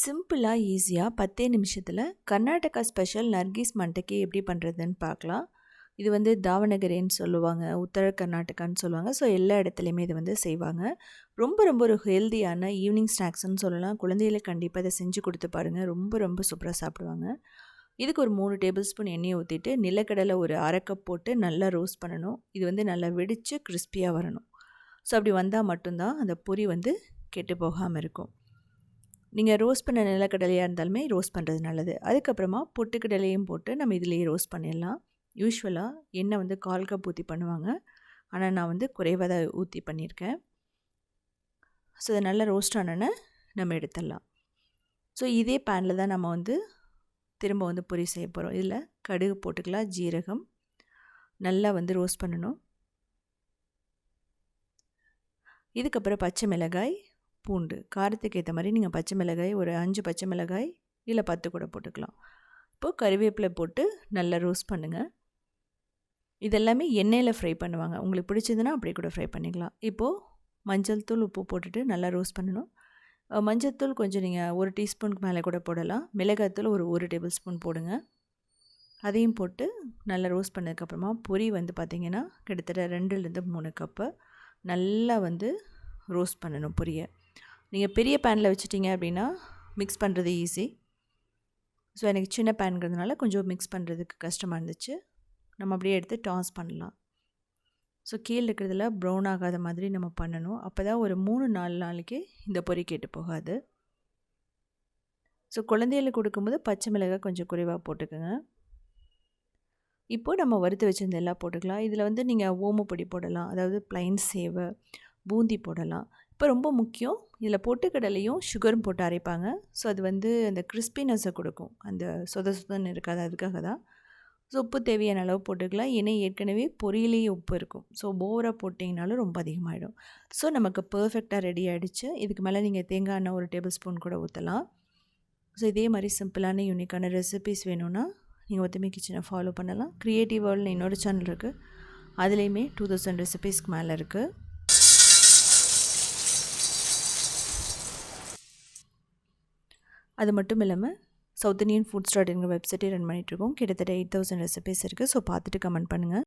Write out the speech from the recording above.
சிம்பிளாக ஈஸியாக பத்தே நிமிஷத்தில் கர்நாடகா ஸ்பெஷல் நர்கீஸ் மண்டக்கி எப்படி பண்ணுறதுன்னு பார்க்கலாம். இது வந்து தாவணகரேன்னு சொல்லுவாங்க உத்தர கர்நாடகான்னு சொல்லுவாங்க. ஸோ எல்லா இடத்துலையுமே இது வந்து செய்வாங்க. ரொம்ப ரொம்ப ஒரு ஹெல்த்தியான ஈவினிங் ஸ்நாக்ஸ்னு சொல்லலாம். குழந்தைகளுக்கு கண்டிப்பாக இதை செஞ்சு கொடுத்து பாருங்கள் ரொம்ப ரொம்ப சூப்பராக சாப்பிடுவாங்க. இதுக்கு ஒரு மூணு டேபிள் ஸ்பூன் எண்ணெயை ஊற்றிட்டு நிலக்கடலை ஒரு அரை கப் போட்டு நல்லா ரோஸ்ட் பண்ணணும். இது வந்து நல்லா வெடித்து கிறிஸ்பியாக வரணும். ஸோ அப்படி வந்தால் மட்டும்தான் அந்த பொரி வந்து கெட்டு போகாமல் இருக்கும். நீங்கள் ரோஸ்ட் பண்ண நிலக்கடலையாக இருந்தாலுமே ரோஸ்ட் பண்ணுறது நல்லது. அதுக்கப்புறமா பொட்டுக்கடலையும் போட்டு நம்ம இதிலேயே ரோஸ்ட் பண்ணிடலாம். யூஸ்வலாக எண்ணெய் வந்து கால் கப் ஊற்றி பண்ணுவாங்க. ஆனால் நான் வந்து குறைவாக தான் ஊற்றி பண்ணியிருக்கேன். ஸோ அதை நல்லா ரோஸ்ட் ஆனோன்னே நம்ம எடுத்துடலாம். ஸோ இதே பேனில் தான் நம்ம வந்து திரும்ப வந்து பொரி செய்ய போகிறோம் இதில் கடுகு போட்டுக்கலாம் ஜீரகம். நல்லா வந்து ரோஸ்ட் பண்ணணும். இதுக்கப்புறம் பச்சை மிளகாய் பூண்டு காரத்துக்கு ஏற்ற மாதிரி நீங்கள் பச்சை மிளகாய் ஒரு அஞ்சு பச்சை மிளகாய் இல்லை பத்து கூட போட்டுக்கலாம். இப்போது கறிவேப்பிலை போட்டு நல்லா ரோஸ்ட் பண்ணுங்கள் இதெல்லாமே எண்ணெயில் ஃப்ரை பண்ணுவாங்க. உங்களுக்கு பிடிச்சதுன்னா அப்படி கூட ஃப்ரை பண்ணிக்கலாம். இப்போது மஞ்சள் தூள் உப்பு போட்டுட்டு நல்லா ரோஸ்ட் பண்ணணும். மஞ்சள் தூள் கொஞ்சம் நீங்கள் ஒரு டீஸ்பூனுக்கு மேலே கூட போடலாம். மிளகாய்த்தூள் ஒரு ஒரு டேபிள் ஸ்பூன் போடுங்க. அதையும் போட்டு நல்லா ரோஸ்ட் பண்ணதுக்கப்புறமா பொரி வந்து பார்த்திங்கன்னா கிட்டத்தட்ட ரெண்டுலேருந்து மூணு கப்பு நல்லா வந்து ரோஸ்ட் பண்ணணும் பொரியை. நீங்கள் பெரிய பேனில் வச்சுட்டிங்க அப்படின்னா மிக்ஸ் பண்ணுறது ஈஸி ஸோ எனக்கு சின்ன பேனுங்கிறதுனால கொஞ்சம் மிக்ஸ் பண்ணுறதுக்கு கஷ்டமாக இருந்துச்சு. நம்ம அப்படியே எடுத்து டாஸ் பண்ணலாம். ஸோ கீழே இருக்கிறதுல ப்ரௌன் ஆகாத மாதிரி நம்ம பண்ணணும். அப்போ தான் ஒரு மூணு நாலு நாளைக்கு இந்த பொறி கேட்டு போகாது. ஸோ குழந்தைகளுக்கு கொடுக்கும்போது பச்சை மிளகாய் கொஞ்சம் குறைவாக போட்டுக்கோங்க. இப்போது நம்ம வறுத்து வச்சிருந்த எல்லாம் போட்டுக்கலாம். இதில் வந்து நீங்கள் ஓமப்பொடி போடலாம். அதாவது ப்ளைன் சேவை பூந்தி போடலாம். இப்போ ரொம்ப முக்கியம். இதில் பொட்டுக்கடலையும் சுகரும் போட்டு அரைப்பாங்க. ஸோ அது வந்து அந்த கிறிஸ்பினஸை கொடுக்கும். அந்த சொத சொதன்னு இருக்காது அதுக்காக தான். ஸோ உப்பு தேவையான அளவு போட்டுக்கலாம். ஏன்னா ஏற்கனவே பொரியலேயே உப்பு இருக்கும். ஸோ போராக போட்டிங்கனாலும் ரொம்ப அதிகமாகிடும் ஸோ நமக்கு பர்ஃபெக்டாக ரெடி ஆகிடுச்சு இதுக்கு மேலே நீங்கள் தேங்காய் எண்ணெய் ஒரு டேபிள் ஸ்பூன் கூட ஊற்றலாம் ஸோ இதே மாதிரி சிம்பிளான யூனிக்கான ரெசிபிஸ் வேணும்னா நீங்கள் ஒத்துமை கிச்சனை ஃபாலோ பண்ணலாம். க்ரியேட்டிவ் வேர்ல்டுன்னு இன்னொரு சேனல் இருக்குது அதுலேயுமே டூ தௌசண்ட் ரெசிபீஸ்க்கு மேலே இருக்குது அது மட்டும் இல்லாமல் சவுத் இண்டியன் ஃபுட் ஸ்டார்ட்ங்கிற வெப்சைட்டே ரன் பண்ணிகிட்ருக்கோம் கிட்டத்தட்ட எயிட் தௌசண்ட் ரெசிபீஸ் இருக்குது ஸோ பார்த்துட்டு கமெண்ட் பண்ணுங்கள்